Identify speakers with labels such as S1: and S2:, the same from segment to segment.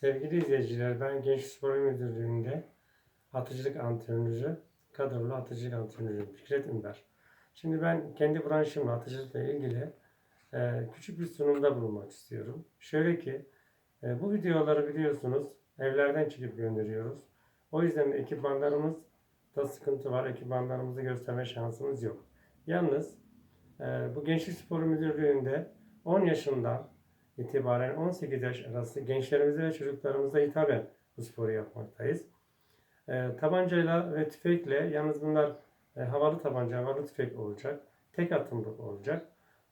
S1: Sevgili izleyiciler, ben Genç Spor Müdürlüğü'nde atıcılık antrenörü, kadrolu atıcılık antrenörüyüm Fikret Ünver. Şimdi ben kendi branşımla atıcılıkla ilgili e, küçük bir sunumda bulunmak istiyorum. Şöyle ki, e, bu videoları biliyorsunuz evlerden çekip gönderiyoruz. O yüzden de ekipmanlarımızda sıkıntı var. Ekipmanlarımızı gösterme şansımız yok. Yalnız e, bu Gençlik Spor Müdürlüğü'nde 10 yaşından itibaren 18 yaş arası gençlerimize ve çocuklarımıza hitaben bu sporu yapmaktayız. E, tabancayla ve tüfekle, yalnız bunlar e, havalı tabanca, havalı tüfek olacak. Tek atımlık olacak.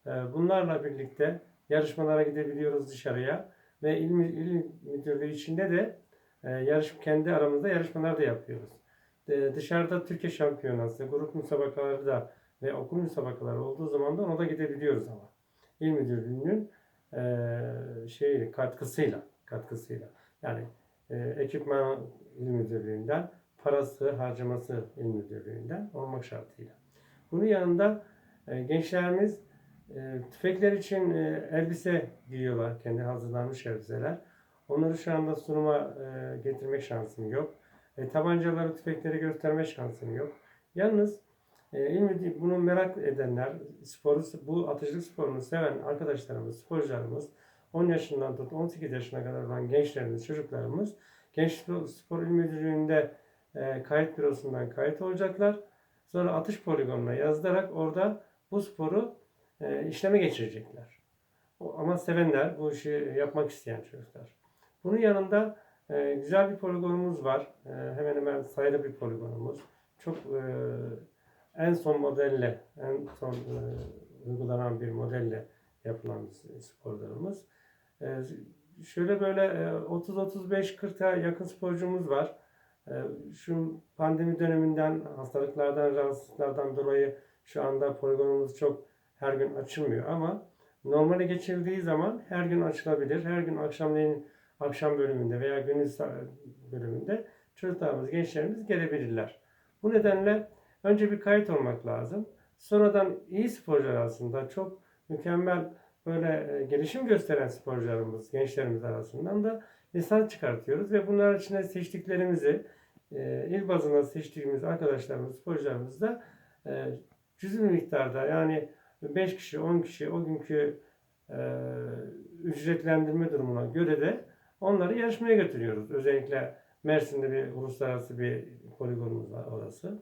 S1: E, bunlarla birlikte yarışmalara gidebiliyoruz dışarıya ve il, il müdürlüğü içinde de e, yarış, kendi aramızda yarışmalar da yapıyoruz. E, dışarıda Türkiye şampiyonası, grup müsabakaları da ve okul müsabakaları olduğu zaman da ona da gidebiliyoruz ama. İl müdürlüğünün e, şey katkısıyla katkısıyla yani e, ekipman il müdürlüğünden parası harcaması il müdürlüğünden olmak şartıyla. Bunun yanında e, gençlerimiz e, tüfekler için e, elbise giyiyorlar kendi hazırlanmış elbiseler. Onları şu anda sunuma e, getirmek şansım yok. E, tabancaları, tüfekleri gösterme şansım yok. Yalnız e, bunu merak edenler, sporu, bu atıcılık sporunu seven arkadaşlarımız, sporcularımız, 10 yaşından tut 18 yaşına kadar olan gençlerimiz, çocuklarımız Genç Spor İl Müdürlüğü'nde e, kayıt bürosundan kayıt olacaklar. Sonra atış poligonuna yazdırarak orada bu sporu e, işleme geçirecekler. O- Ama sevenler, bu işi yapmak isteyen çocuklar. Bunun yanında e, güzel bir poligonumuz var. E, hemen hemen sayılı bir poligonumuz. Çok e, en son modelle, en son e, uygulanan bir modelle yapılan sporlarımız. E, şöyle böyle e, 30-35-40'a yakın sporcumuz var. E, şu pandemi döneminden, hastalıklardan, rahatsızlıklardan dolayı şu anda poligonumuz çok her gün açılmıyor ama normale geçildiği zaman her gün açılabilir. Her gün akşamleyin akşam bölümünde veya gündüz bölümünde çocuklarımız, gençlerimiz gelebilirler. Bu nedenle önce bir kayıt olmak lazım. Sonradan iyi sporcular aslında çok mükemmel böyle e, gelişim gösteren sporcularımız, gençlerimiz arasından da lisans çıkartıyoruz ve bunlar içinde seçtiklerimizi e, il bazında seçtiğimiz arkadaşlarımız, sporcularımız da e, bir miktarda yani 5 kişi, 10 kişi o günkü ücretlendirme durumuna göre de onları yarışmaya götürüyoruz. Özellikle Mersin'de bir uluslararası bir poligonumuz var orası.